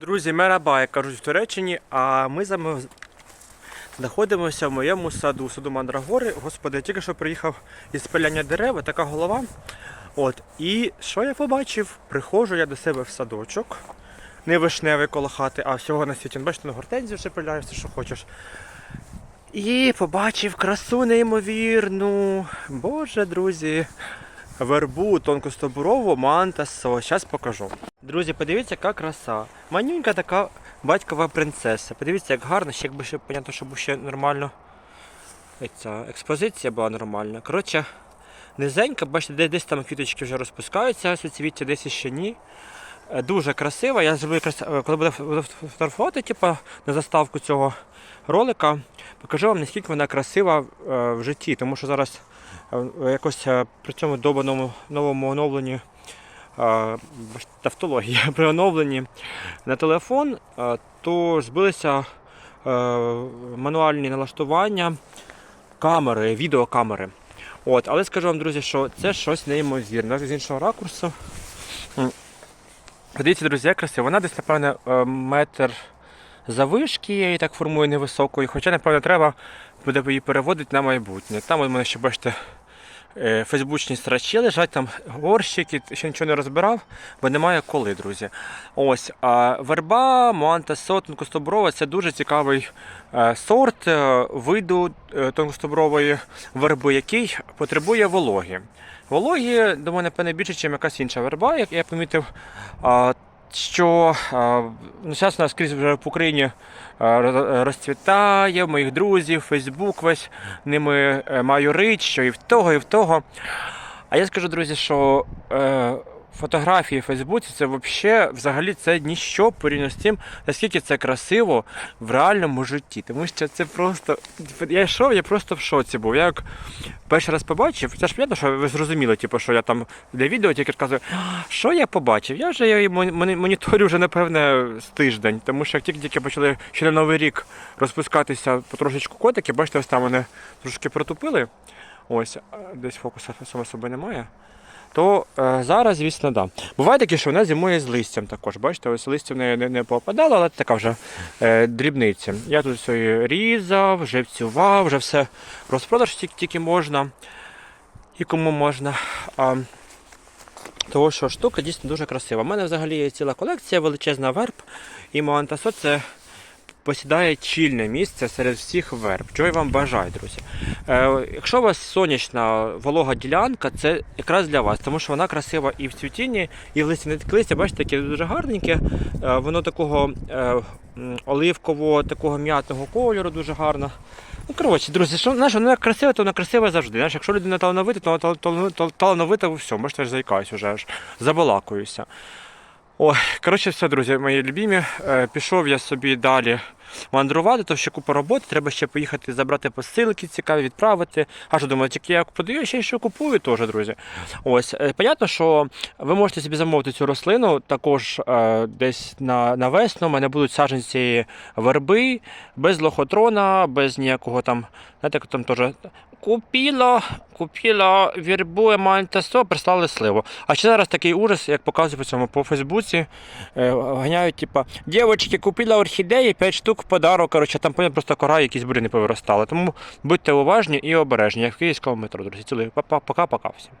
Друзі, мераба, як кажуть в Туреччині, а ми з вами знаходимося в моєму саду, саду Мандрагори. Господи, я тільки що приїхав із пиляння дерева, така голова. От, і що я побачив? Приходжу я до себе в садочок. Не вишневий коло хати, а всього на світі. Бачите, на гортензію ще пиляю, все, що хочеш. І побачив красу неймовірну. Боже, друзі. Вербу тонкостобурову мантасо. Зараз покажу. Друзі, подивіться, яка краса. Манюнька така батькова принцеса. Подивіться, як гарно, ще якби ще понятно, щоб ще нормально. Ця експозиція була нормальна. Коротше, низенька, бачите, де- десь там квіточки вже розпускаються, суцвіття, десь ще ні. Е, Дуже красива. Я зроблю е, коли буду фотографувати, типу, на заставку цього ролика, покажу вам, наскільки вона красива е, в житті, тому що зараз якось е, при цьому добаному новому оновленні е, тавтологія при оновленні на телефон, е, то збилися мануальні налаштування камери, відеокамери. От, але скажу вам, друзі, що це щось неймовірне. З іншого ракурсу. М. Подивіться, друзі, як красиво. Вона десь, напевне, метр завишки, її так формую невисокою. Хоча, напевно, треба буде її переводити на майбутнє. Там у мене ще, бачите, е, фейсбучні страчі лежать, там горщики, ще нічого не розбирав, бо немає коли, друзі. Ось, а верба, муанта тонкостоброва це дуже цікавий е, сорт е, виду тонкостобрової верби, який потребує вологи. Вологі, думаю, напевне, більше, ніж якась інша верба, як я помітив. Що ну, зараз нас скрізь вже в Україні розцвітає, моїх друзів, Фейсбук весь ними е, маю рич, що і в того, і в того. А я скажу, друзі, що е, фотографії в Фейсбуці це вообще, взагалі це ніщо порівняно з тим, наскільки це красиво в реальному житті. Тому що це просто. Я йшов, я просто в шоці був. Я як перший раз побачив, це ж понятно, що ви зрозуміли, типу, що я там для відео тільки розказую, що я побачив. Я вже її моніторю вже, напевне, з тиждень, тому що як тільки, почали ще на Новий рік розпускатися потрошечку котики, бачите, ось там вони трошки протупили. Ось, десь фокусу само собою немає. То е, зараз, звісно, да. Буває таке, що вона зимує з листям також. Бачите, ось листя в неї не, не попадало, але така вже е, дрібниця. Я тут все різав, живцював, вже все розпродаж тільки, тільки можна і кому можна. А, того, що штука дійсно дуже красива. У мене взагалі є ціла колекція, величезна верб, і Моантасо це посідає чільне місце серед всіх верб. Чого я вам бажаю, друзі. Е, якщо у вас сонячна волога ділянка, це якраз для вас, тому що вона красива і в цвітінні, і в листі. Листя, бачите, таке дуже гарненьке. Е, воно такого е, оливкового, такого м'ятного кольору, дуже гарно. Ну, коротше, друзі, що знаєш, вона красива, то вона красива завжди. Знаєш, якщо людина талановита, то вона тал- тал- тал- талановита у всьому. Бачите, аж заїкаюсь уже аж забалакуюся. Ой, коротше, все, друзі, мої любімі. Е, Пішов я собі далі мандрувати, то ще купа роботи, треба ще поїхати забрати посилки цікаві, відправити. А що думаю, тільки я подаю, ще що купую теж, друзі. Ось, е, понятно, що ви можете собі замовити цю рослину також е, десь на, на весну. У мене будуть саджанці верби, без лохотрона, без ніякого там, знаєте, там теж. Купила, купила вербу емантасо, прислали сливу. А ще зараз такий ужас, як показують по цьому по Фейсбуці, е, ганяють, типа, дівчатки, купила орхідеї, 5 штук в подарок. Коротше, там просто кора, якісь бурі не повиростали. Тому будьте уважні і обережні, як в київському метро, друзі. Цілий, пока-пока всім.